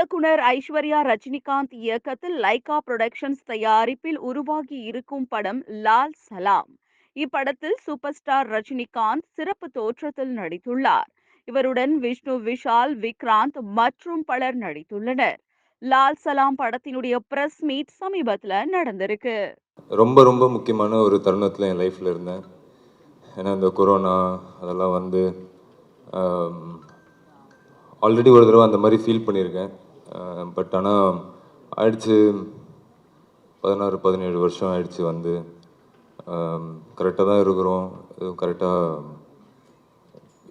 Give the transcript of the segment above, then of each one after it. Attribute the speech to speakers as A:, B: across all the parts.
A: இயக்குனர் ஐஸ்வர்யா ரஜினிகாந்த் இயக்கத்தில் Lyca productions தயாரிப்பில் உருவாகி இருக்கும் படம் லால் சலாம். இப்படத்தில் சூப்பர் ஸ்டார் ரஜினிகாந்த் சிறப்பு தோற்றத்தில் நடித்துள்ளார். இவருடன் விஷ்ணு விஷால் விக்ராந்த் மற்றும் பலர் நடித்துள்ளனர். லால் சலாம் படத்தினுடைய பிரஸ் மீட் சமீபத்தில் நடந்திருக்கு.
B: ரொம்ப ரொம்ப முக்கியமான ஒரு தருணத்தில் என் லைஃப்பில் இருந்தேன். ஏன்னா இந்த கொரோனா அதெல்லாம் வந்து ஆல்ரெடி ஒரு தடவை அந்த மாதிரி ஃபீல் பண்ணியிருக்கேன். பட் ஆனால் ஆயிடுச்சு. பதினாறு பதினேழு வருஷம் ஆயிடுச்சு வந்து. கரெக்டாக தான் இருக்கிறோம். எதுவும் கரெக்டாக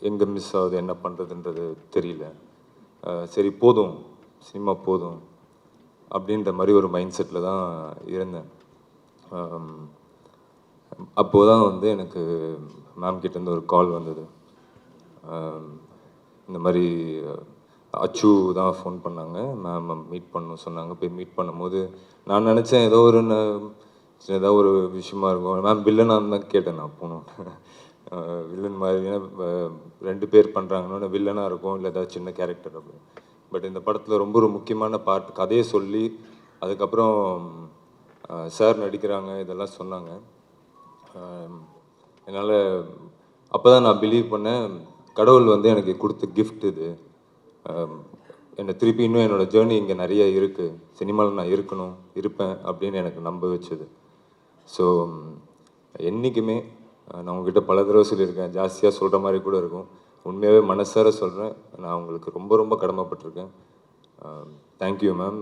B: எங்கே மிஸ் ஆகுது என்ன பண்ணுறதுன்றது தெரியல. சரி போதும். சினிமா போதும். அப்படின்ற மாதிரி ஒரு மைண்ட் செட்டில் தான் இருந்தேன். அப்போ தான் வந்து எனக்கு மேம் கிட்டேருந்து ஒரு கால் வந்தது. இந்த மாதிரி அச்சு தான் ஃபோன் பண்ணாங்க. மேம் மீட் பண்ணணும் சொன்னாங்க. போய் மீட் பண்ணும்போது நான் நினச்சேன் ஏதோ ஒரு ஏதோ ஒரு விஷயமா இருக்கும். மேம் வில்லனாக தான் கேட்டேன் நான் போகணும் வில்லன் மாதிரி. ரெண்டு பேர் பண்ணுறாங்கன்னா வில்லனாக இருக்கும். இல்லை ஏதாவது சின்ன கேரக்டர் அப்படின்னு பட் இந்த படத்தில் ரொம்ப ஒரு முக்கியமான பார்ட் கதையை சொல்லி அதுக்கப்புறம் சார் நடிக்கிறாங்க. இதெல்லாம் சொன்னாங்க. என்னால் அப்போ தான் நான் பிலீவ் பண்ணேன். கடவுள் வந்து எனக்கு கொடுத்த கிஃப்ட் இது. என்னை திருப்பி இன்னும் என்னோட ஜேர்னி இங்கே நிறைய இருக்குது சினிமாவில் நான் இருக்கணும் இருப்பேன் அப்படின்னு எனக்கு நம்ப வச்சது. ஸோ என்றைக்குமே நான் உங்ககிட்ட பல தடவை சொல்லியிருக்கேன். ஜாஸ்தியாக சொல்கிற மாதிரி கூட இருக்கும். உண்மையாகவே மனசார சொல்கிறேன் நான் உங்களுக்கு ரொம்ப ரொம்ப கடமைப்பட்டிருக்கேன். Thank you ma'am